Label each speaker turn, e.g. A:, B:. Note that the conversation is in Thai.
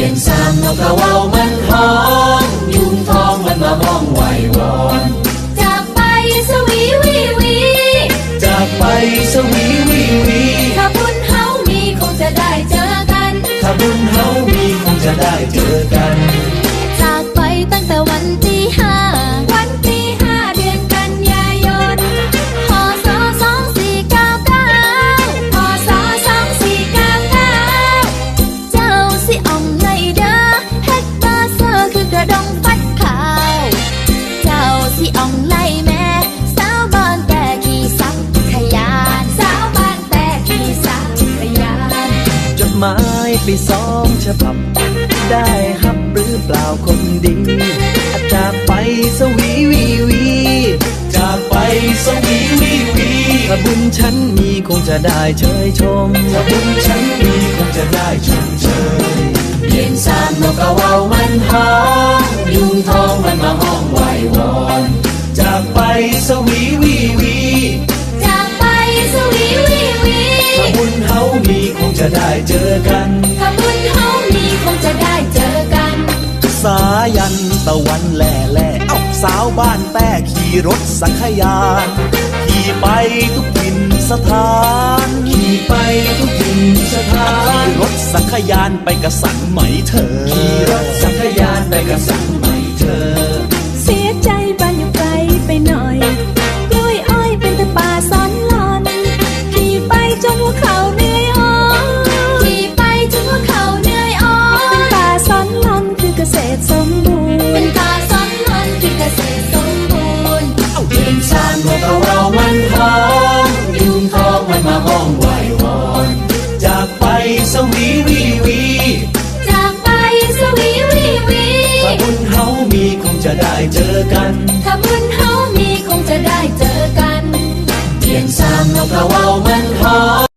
A: ลี่ยนสามนกกระเว่ามันหอมยุงทองมันมาห้องไหววอน
B: จากไปสวีวีวี
A: จากไปสวีวีวี
B: ถ้าบุญเฮามีคงจะได้เจอกัน
A: ถ้าบุญเฮามีคงจะได้เจอกัน
B: หมาย
C: ไปสองฉบับ ได้ฮับหรือเปล่าคนดีอาจจากไปสวีวีวี
A: จากไปสวีวีวี
C: ถ้าบุญฉันมีคงจะได้เชยชม
A: ถ้าบุญฉันมีคงจะได้ชมเชยเปลี่ยนสามนกกระเว่ามันหอมยุงทองมันมาห้องไหววอนจากไปสวีวี
B: จะ
A: ได้เจอกัน
B: ถ้าบุญเฮามีคงจะได้เจอกัน
C: สายันตะวันแหล่แหล่เอ้าสาวบ้านแต่ขี่รถสังขยานขี่ไปทุกถิ่นสถาน
A: ขี่ไปทุกถิ่นสถา
C: ขี่
A: น
C: รถสังขยานไปกระสันไหมเธอ
A: ขี่รถสังขยานไปกับสัง สวีวีวี
B: จากไปสวีวีวี
A: ถ้าบุญเฮามีคงจะได้เจอกัน
B: ถ้าบุญเฮามีคงจะได้เจอกัน
A: เปลี่ยนสามนกกระเว่ามันห